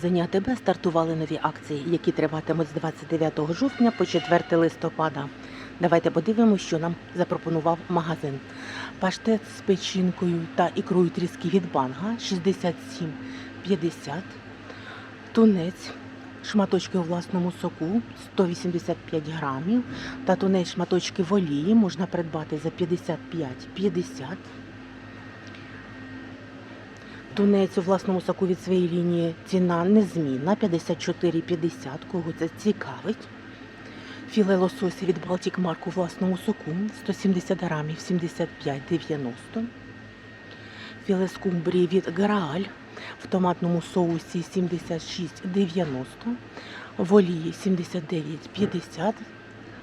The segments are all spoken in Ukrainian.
магазині АТБ стартували нові акції, які триватимуть з 29 жовтня по 4 листопада. Давайте подивимося, що нам запропонував магазин. Паштет з печінкою та ікрою тріски від банга 67,50. Тунець шматочки у власному соку 185 грамів. Та тунець шматочки в олії можна придбати за 55,50. Тунець у власному соку від своєї лінії ціна незмінна 54,50. Кого це цікавить. Філе лосося від Балтік Марк у власному соку 170 грамів 75,90. Філе скумбрії від Грааль в томатному соусі 76,90. В олії 79,50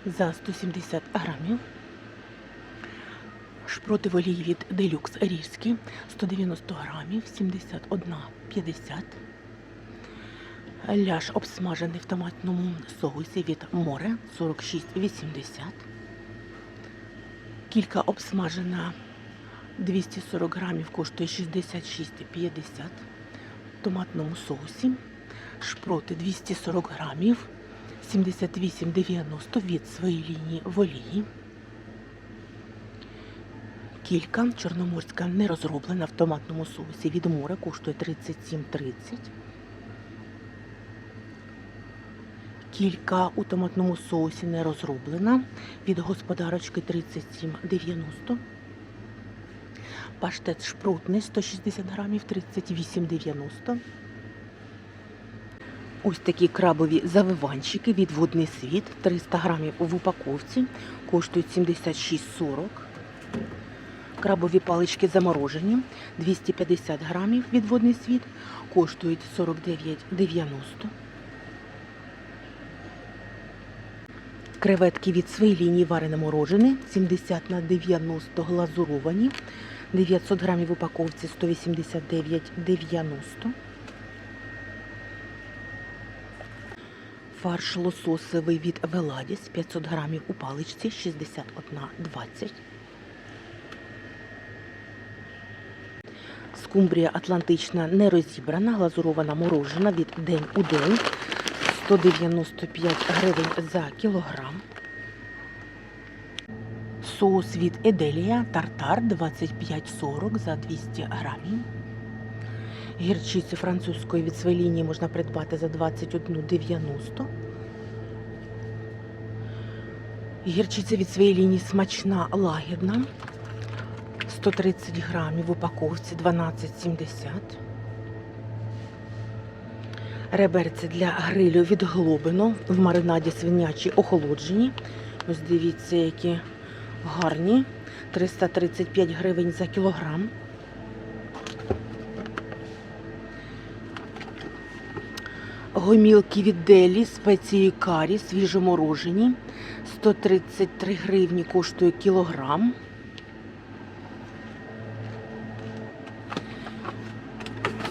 за 170 грамів. Шпроти олії від Делюкс Різькі 190 грамів 71,50. Ляш обсмажений в томатному соусі від море 46,80. Кілька обсмажена 240 грамів коштує 66,50 в томатному соусі. Шпроти 240 грамів 78,90 від своєї лінії в олії. Кілька чорноморська не розроблена в томатному соусі від моря коштує 37,30. Кілька у томатному соусі не розроблена від господарочки 37,90. Паштет шпротний 160 грамів 38,90. Ось такі крабові завиванчики від водний світ 300 грамів в упаковці коштують 76,40. Крабові палички заморожені 250 грамів від водний світ коштують 49,90. Креветки від своєї лінії варене морожене 70 на 90 глазуровані. 900 грамів в упаковці 189,90. Фарш лососовий від Веладіс 500 грамів у паличці 61,20. Скумбрія атлантична не розібрана, глазурована морожена від день у день 195 гривень за кілограм. Соус від Еделія Тартар 25,40 за 200 грамів. Гірчицю французької від своєї лінії можна придбати за 21,90. Гірчиця від своєї лінії смачна лагідна. 130 грамів в упаковці 12,70. Реберці для грилю від Глобино в маринаді свинячі охолоджені. Ось дивіться, які гарні. 335 гривень за кілограм. Гомілки від Делі, спеції карі, свіжоморожені. 133 гривні коштує кілограм.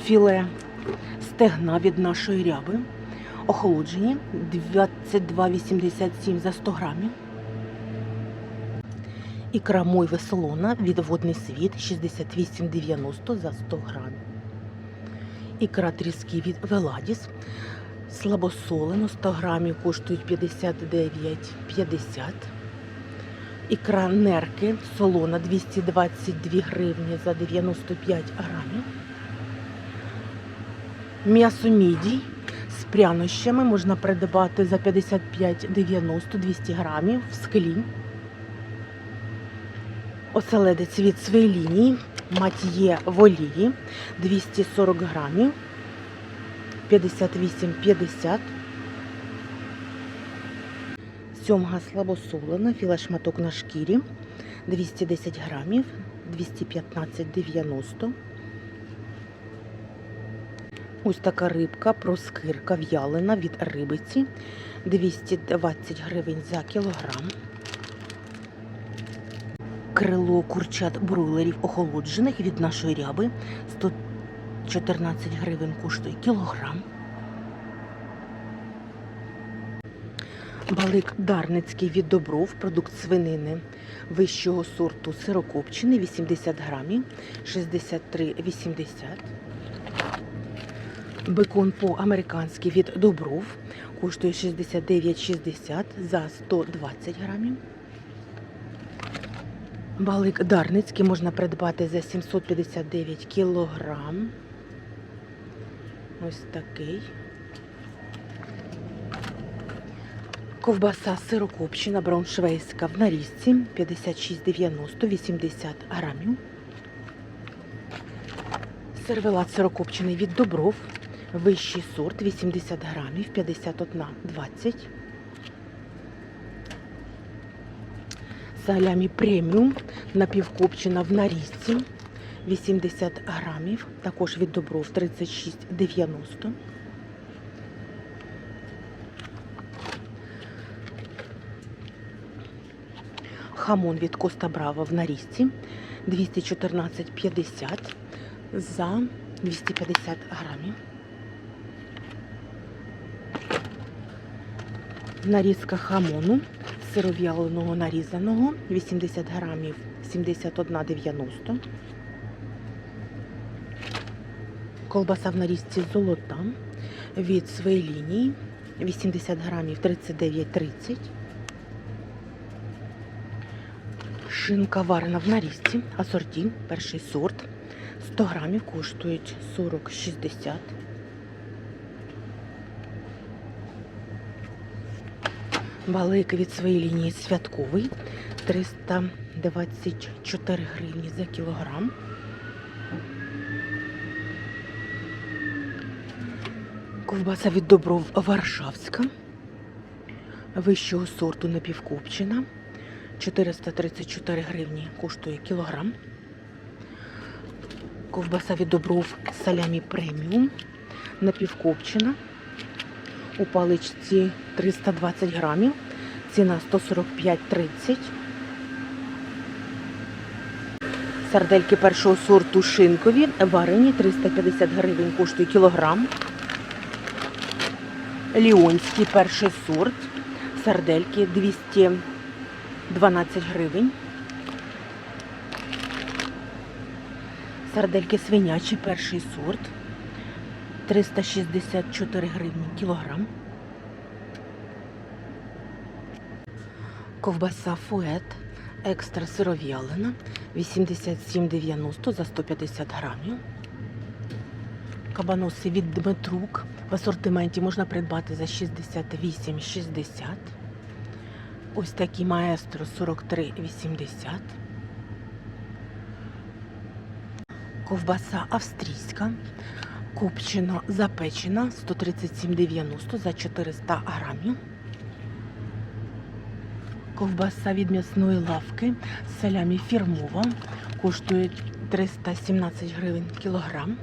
Філе стегна від нашої ряби. Охолоджені 22,87 за 100 грамів. Ікра мойве солона від водний світ 68,90 за 100 грамів. Ікра тріски від Веладіс. Слабосолено 100 грамів коштують 59,50. Ікра нерки солона 222 гривні за 95 грамів. М'ясо мідій з прянощами можна придбати за 55,90 200 грамів в склі. Оселедець від своєї лінії, матіє в олії 240 грамів, 58,50. Сьомга слабосолена, філе шматок на шкірі 210 грамів, 215,90. Ось така рибка, проскирка в'ялена від рибиці 220 гривень за кілограм. Крило курчат бройлерів охолоджених від нашої ряби 114 гривень коштує кілограм. Балик Дарницький від Добров, продукт свинини вищого сорту сирокопчений 80 грамів 63,80. Бекон по-американськи від Добров коштує 69,60 за 120 грамів. Балик Дарницький можна придбати за 759 кілограм. Ось такий. Ковбаса сирокопчена брауншвейська в нарізці 56,90 80 грамів. Сервелат сирокопчений від Добров. Вищий сорт 80 грамів 51,20. Салямі преміум напівкопчена в нарізці 80 грамів. Також від Добров 36,90. Хамон від Коста Браво в нарізці 214,50 за 250 грамів. Нарізка хамону сиров'яленого нарізаного 80 грамів 71,90. Колбаса в нарізці золота від своєї лінії 80 грамів 39,30. Шинка варена в нарізці, асорті, перший сорт. 100 грамів коштують 40,60. Балик від своєї лінії святковий 324 гривні за кілограм. Ковбаса від Добров Варшавська. Вищого сорту напівкопчена. 434 гривні коштує кілограм. Ковбаса від Добров салямі преміум. Напівкопчена. У паличці 320 грамів. Ціна 145,30. Сардельки першого сорту шинкові. Варені 350 гривень коштує кілограм. Ліонський перший сорт. Сардельки 212 гривень. Сардельки свинячі перший сорт. 364 гривні кілограм. Ковбаса фует екстра сиров'ялина 87,90 за 150 грамів. Кабаноси від Дмитрук в асортименті можна придбати за 68,60. Ось такі маестро 43,80. Ковбаса австрійська. Копчена запечена 137,90 за 400 грамів. Ковбаса від м'ясної лавки салямі фірмова. Коштує 317 гривень кілограм.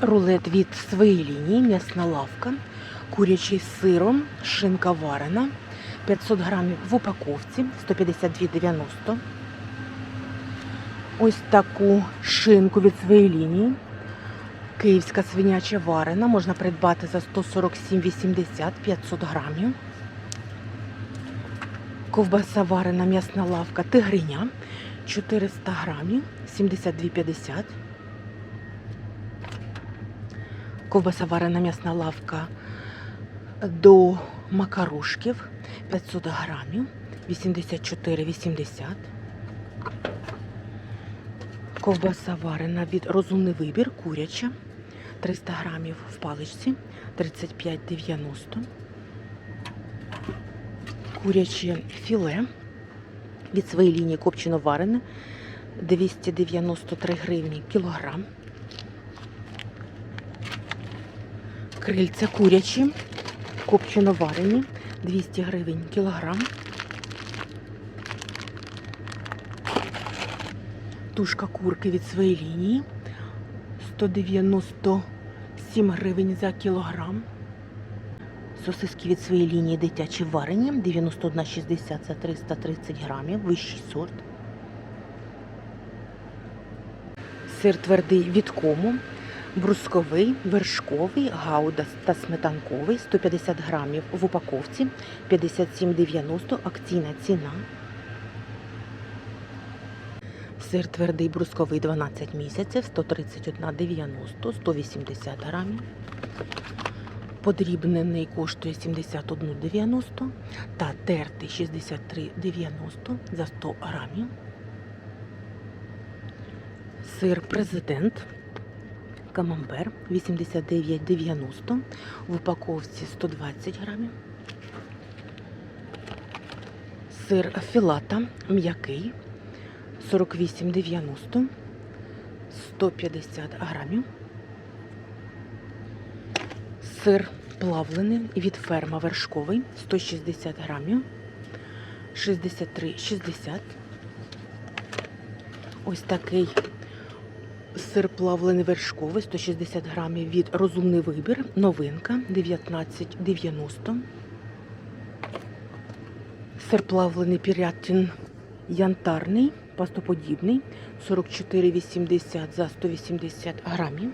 Рулет від своєї лінії, м'ясна лавка, курячий з сиром, шинка варена, 500 грамів в упаковці, 152,90. Ось таку шинку від своєї лінії. Київська свиняча варена можна придбати за 147,80 500 грамів. Ковбаса варена м'ясна лавка тигриня 400 грамів 72,50. Ковбаса варена м'ясна лавка до макарушків 500 грамів 84,80. Ковбаса варена від розумний вибір, куряча 300 грамів в паличці 35,90. Куряче філе від своєї лінії копчено варене 293 гривні кілограм. Крильця курячі, копчено варені 200 гривень кілограм. Тушка курки від своєї лінії. 197 гривень за кілограм. Сосиски від своєї лінії дитячі варені 91,60 за 330 грамів, вищий сорт. Сир твердий від кому, брусковий, вершковий, гауда та сметанковий. 150 грамів в упаковці. 57,90 акційна ціна. Сир твердий брусковий 12 місяців, 131,90, 180 грамів. Подрібнений коштує 71,90 та тертий 63,90 за 100 грамів. Сир президент Камамбер 89,90 в упаковці 120 грамів. Сир філата м'який 48,90 150 грамів. Сир плавлений від ферма вершковий 160 грамів 63,60. Ось такий сир плавлений вершковий 160 грамів від розумний вибір. Новинка 19,90. Сир плавлений пірятин янтарний, пастоподібний 44,80 за 180 грамів.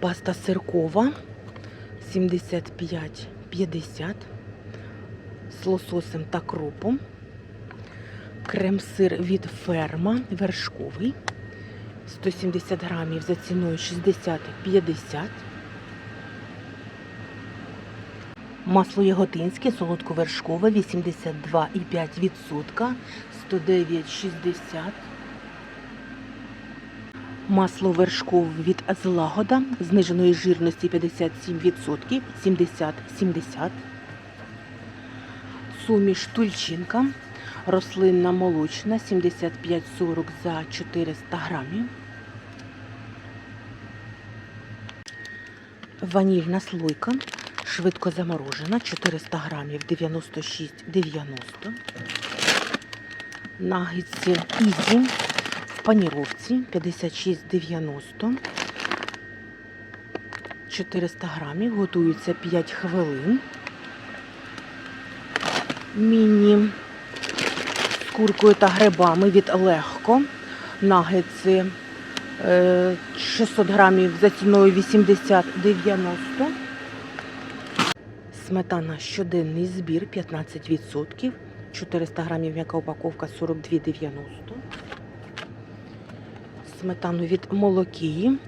Паста сиркова 75,50 з лососем та кропом. Крем-сир від ферма вершковий 170 грамів за ціною 60,50. Масло яготинське, солодковершкове 82,5%, 109,60. Масло вершкове від злагода зниженої жирності 57%, 70,70. Суміш тульчинка, рослинна молочна 75,40 за 400 грамів. Ванільна слойка, швидко заморожена, 400 грамів 96,90. Нагідці Ізі в паніровці 56,90. 400 грамів, готуються 5 хвилин. Міні з куркою та грибами від легко. Нагетси е, 600 грамів за ціною 80,90. Сметана щоденний збір 15%. 400 грамів м'яка упаковка 42,90. Сметану від молокії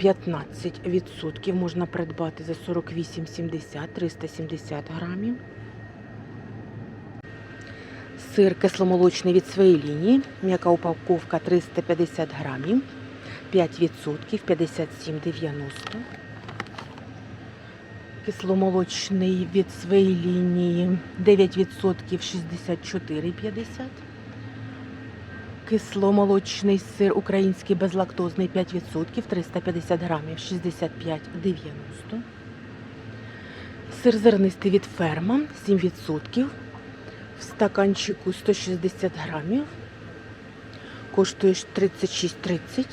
15% можна придбати за 48,70 370 грамів. Сир кисломолочний від своєї лінії. М'яка упаковка 350 грамів. 5% 57,90. Кисломолочний від своєї лінії 9% 64,50. Кисломолочний сир український безлактозний 5% 350 грамів 65,90. Сир зернистий від ферма 7% в стаканчику 160 грамів. Коштує 36,30.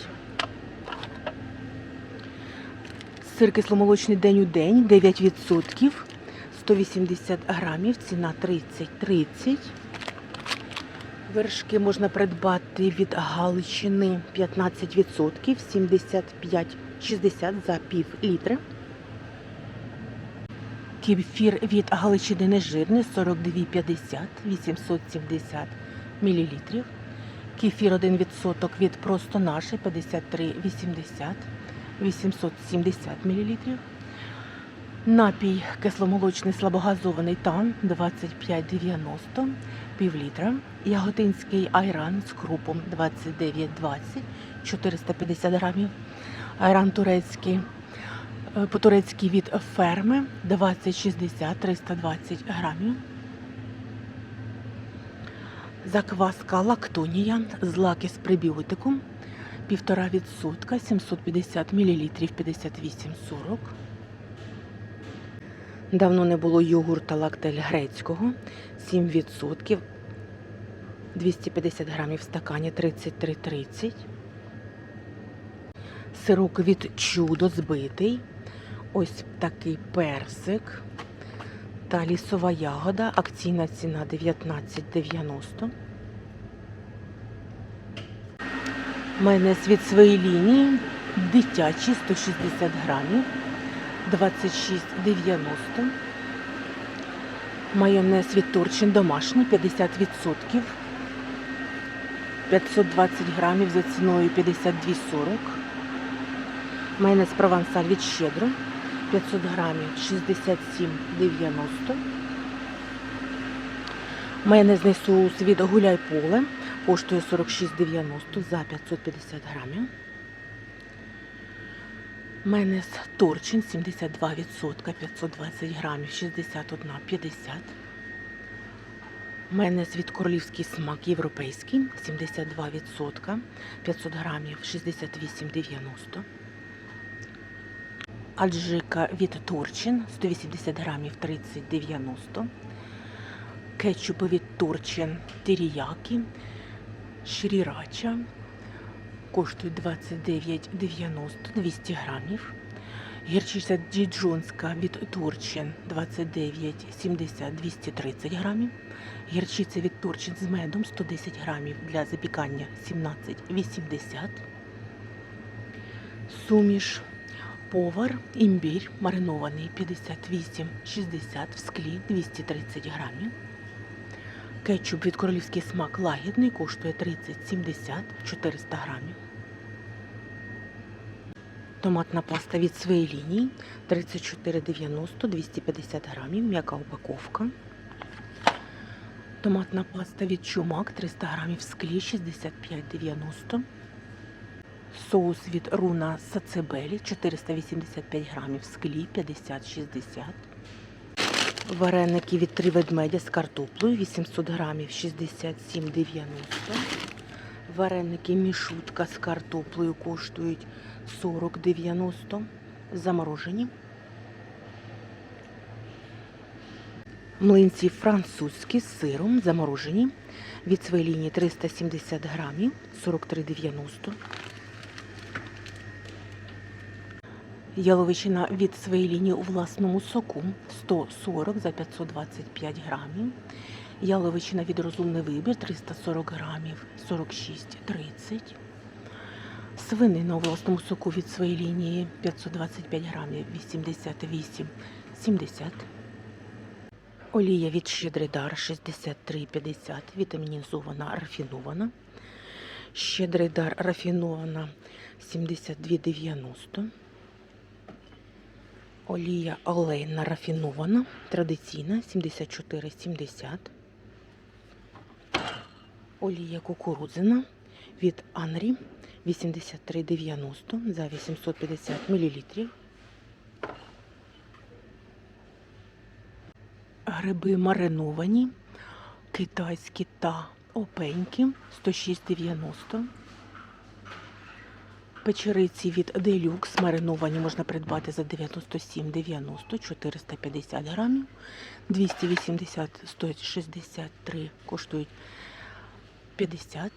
Сир кисломолочний день у день 9%. 180 грамів, ціна 30,30. Вершки можна придбати від Галичини 15%, 75,60 за пів літра. Кефір від Галичини нежирний 42,50, 870 мл. Кефір 1% від просто наше 53,80, 870 мл. Напій кисломолочний слабогазований тан 25,90 пів літра. Яготинський айран з крупом 29,20 450 грамів. Айран турецький е, по-турецьки від ферми 20,60 320 грамів. Закваска лактонія з лаки з прибіотиком 1,5% 750 мл 58,40 Давно не було йогурта лактель грецького 7%, 250 грамів в стакані 33,30. Сирок від чудо збитий. Ось такий персик. Та лісова ягода. Акційна ціна 19,90. Майонез від своєї лінії. Дитячий 160 грамів. 26,90. Майонез від Турчин домашній 50%. 520 грамів за ціною 52,40. Майонез провансаль від щедро 500 грамів 67,90. Майонезний соус від гуляй поле коштує 46,90 за 550 грамів. Майонез Торчин 72%, 520 грамів 61,50. Майонез від королівський смак європейський 72%, 500 грамів 68,90. Аджика від Турчин 180 грамів 30,90. Кетчупи від Турчин Теріякі, Шрірача коштують 29,90 200 грамів. Гірчиця діджонська від Турчин 29,70 230 грамів. Гірчиця від Турчин з медом 110 грамів для запікання 17,80. Суміш повар, імбір маринований 58,60 в склі 230 грамів. Кетчуп від королівський смак лагідний коштує 30,70 400 грамів. Томатна паста від своєї лінії 34,90 250 грамів, м'яка упаковка. Томатна паста від чумак 300 грамів в склі 65,90. Соус від руна сацебелі 485 грамів в склі 50,60. Вареники від три ведмедя з картоплею 800 грамів 67,90. Вареники мішутка з картоплею коштують 40,90. Заморожені. Млинці французькі з сиром заморожені. Від своєї лінії 370 грамів 43,90. Яловичина від своєї лінії у власному соку 140 за 525 грамів. Яловичина від розумний вибір 340 грамів 46,30. Свинина у власному соку від своєї лінії 525 грамів 88,70. Олія від Щедрий дар 63,50. Вітамінізована рафінована. Щедрий дар рафінована 72,90. Олія олейна рафінована, традиційна 74,70. Олія кукурудзяна від Анрі 83,90 за 850 мл. Гриби мариновані, китайські та опенькі 106,90. Печериці від Делюкс мариновані можна придбати за 97,90 450 грамів. 280 163 коштують 50.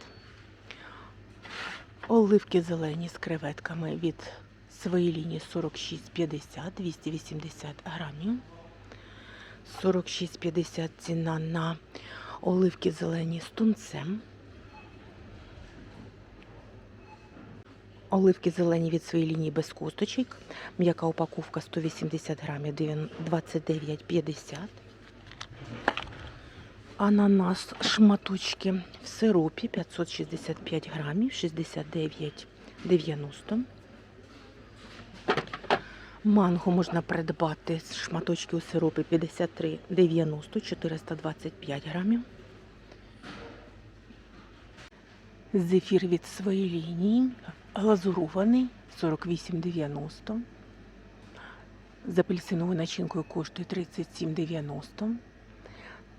Оливки зелені з креветками від своєї лінії 46,50 280 грамів. 46,50 ціна на оливки зелені з тунцем. Оливки зелені від своєї лінії без косточок. М'яка упаковка 180 грамів 29,50. Ананас шматочки в сиропі 565 грамів 69,90. Манго можна придбати з шматочки у сиропі 53,90 425 грамів. Зефір від своєї лінії глазурований 48,90. З апельсиновою начинкою коштує 37,90.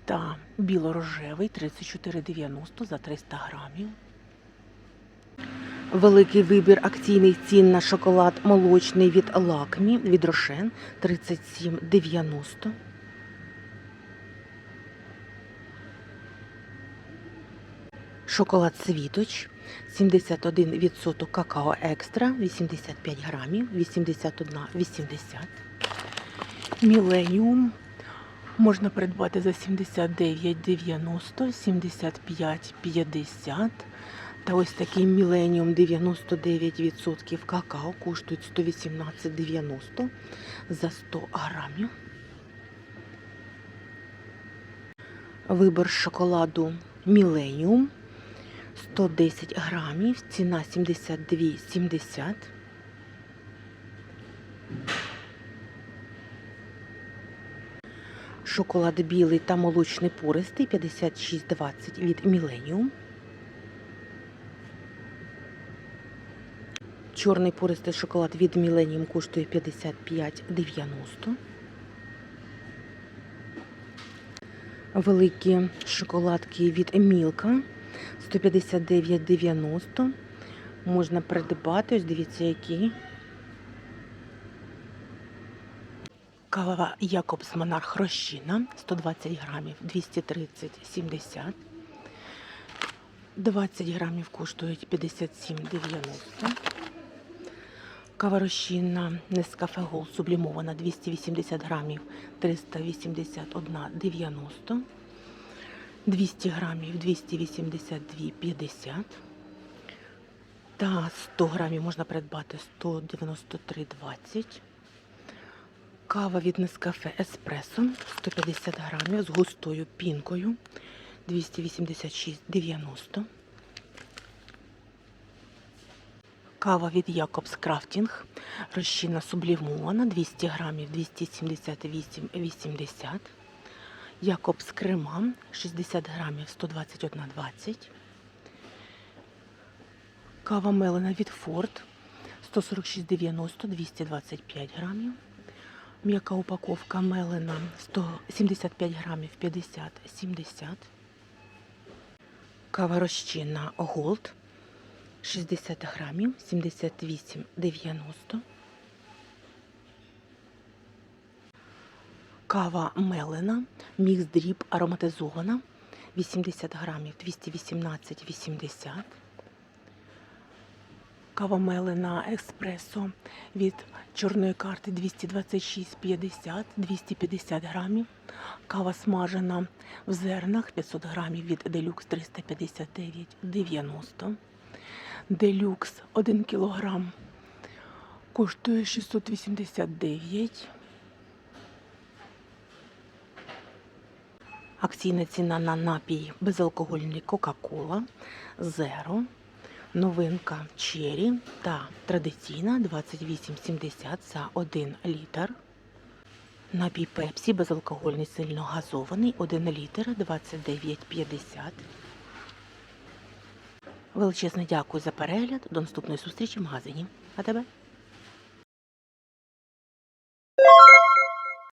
Та біло-рожевий 34,90 за 300 грамів. Великий вибір акційних цін на шоколад молочний від Лакмі від Рошен 37,90. Шоколад Світоч 71% какао екстра 85 грамів 81,80. Міленіум можна придбати за 79,90, 75,50. Та ось такий Міленіум 99% какао коштують 118,90 за 100 грамів. Вибор шоколаду Millennium 110 грамів, ціна 72,70. Шоколад білий та молочний пористий 56,20 від Millennium. Чорний пористий шоколад від Millennium коштує 55,90. Великі шоколадки від Мілка 159,90. Можна придбати, ось дивіться, які. Кава Якобс Монарх Рощина 120 грамів 230,70. 20 грамів коштують 57,90. Кава Рощина Нескафе Гол сублімована 280 грамів 381,90. 200 грамів 282,50. Та 100 грамів можна придбати 193,20. Кава від Нескафе Еспресо 150 грамів з густою пінкою 286,90. Кава від Якобс Крафтінг. Розчинна сублімована 200 грамів 278,80. Якобс Крема 60 грамів 121,20. Кава мелена від Форд 146,90 225 грамів. М'яка упаковка мелена 175 грамів 50-70. Кава розчинна Голд 60 грамів 78,90. Кава мелена, мікс дріб ароматизована 80 грамів 218,80. Кава мелена еспресо від чорної карти 226,50, 250 грамів. Кава смажена в зернах 500 грамів від Делюкс 359,90. Делюкс 1 кілограм коштує 689. Акційна ціна на напій безалкогольний Кока-Кола Зеро. Новинка Черрі та традиційна 28,70 за 1 літр. Напій Пепсі безалкогольний сильно газований 1 літр 29,50. Величезне дякую за перегляд. До наступної зустрічі в магазині. А тебе?